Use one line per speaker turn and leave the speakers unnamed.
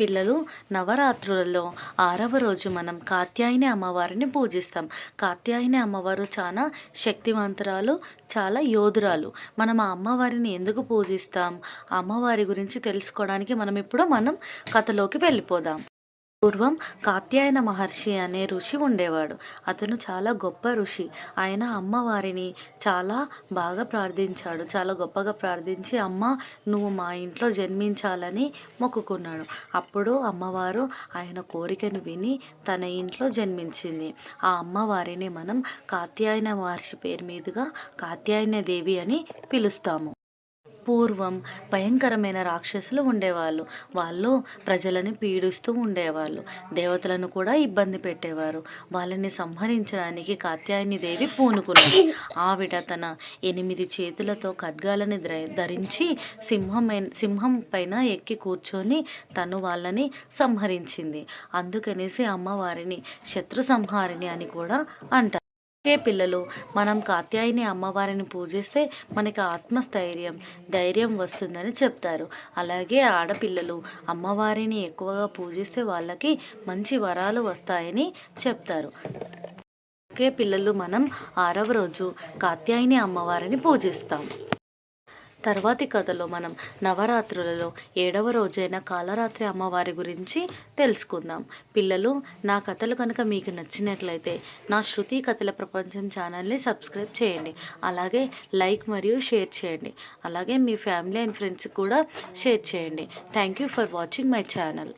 పిల్లలు నవరాత్రులలో ఆరవ రోజు మనం కాత్యాయని అమ్మవారిని పూజిస్తాం. కాత్యాయని అమ్మవారు చాలా శక్తివంతురాలు చాలా యోధురాలు. మనం ఆ అమ్మవారిని ఎందుకు పూజిస్తాం? అమ్మవారి గురించి తెలుసుకోవడానికి మనం ఇప్పుడు మనం కథలోకి వెళ్ళిపోదాం. పూర్వం కాత్యాయన మహర్షి అనే ఋషి ఉండేవాడు. అతను చాలా గొప్ప ఋషి. ఆయన అమ్మవారిని చాలా బాగా ప్రార్థించాడు. చాలా గొప్పగా ప్రార్థించి అమ్మ నువ్వు మా ఇంట్లో జన్మించాలని మొక్కుకున్నాడు. అప్పుడు అమ్మవారు ఆయన కోరికను విని తన ఇంట్లో జన్మించింది. ఆ అమ్మవారిని మనం కాత్యాయన మహర్షి పేరు మీదుగా కాత్యాయన దేవి అని పిలుస్తాము. పూర్వం భయంకరమైన రాక్షసులు ఉండేవాళ్ళు. వాళ్ళు ప్రజలని పీడిస్తూ ఉండేవాళ్ళు. దేవతలను కూడా ఇబ్బంది పెట్టేవారు. వాళ్ళని సంహరించడానికి కాత్యాయని దేవి పూనుకున్నది. ఆవిడ తన ఎనిమిది చేతులతో ఖడ్గాలని ధరించి సింహమైన సింహం పైన ఎక్కి కూర్చొని తను వాళ్ళని సంహరించింది. అందుకనేసి అమ్మవారిని శత్రు సంహారిణి అని కూడా అంటారు. ఓకే పిల్లలు మనం కాత్యాయని అమ్మవారిని పూజిస్తే మనకి ఆత్మస్థైర్యం ధైర్యం వస్తుందని చెప్తారు. అలాగే ఆడపిల్లలు అమ్మవారిని ఎక్కువగా పూజిస్తే వాళ్ళకి మంచి వరాలు వస్తాయని చెప్తారు. ఓకే పిల్లలు మనం ఆరవ రోజు కాత్యాయని అమ్మవారిని పూజిస్తాం. తర్వాతి కథలో మనం నవరాత్రులలో ఏడవ రోజైన కాలరాత్రి అమ్మవారి గురించి తెలుసుకుందాం. పిల్లలు నా కథలు కనుక మీకు నచ్చినట్లయితే నా శృతి కథల ప్రపంచం ఛానల్ని సబ్స్క్రైబ్ చేయండి. అలాగే లైక్ మరియు షేర్ చేయండి. అలాగే మీ ఫ్యామిలీ అండ్ ఫ్రెండ్స్కి కూడా షేర్ చేయండి. Thank you for watching my channel.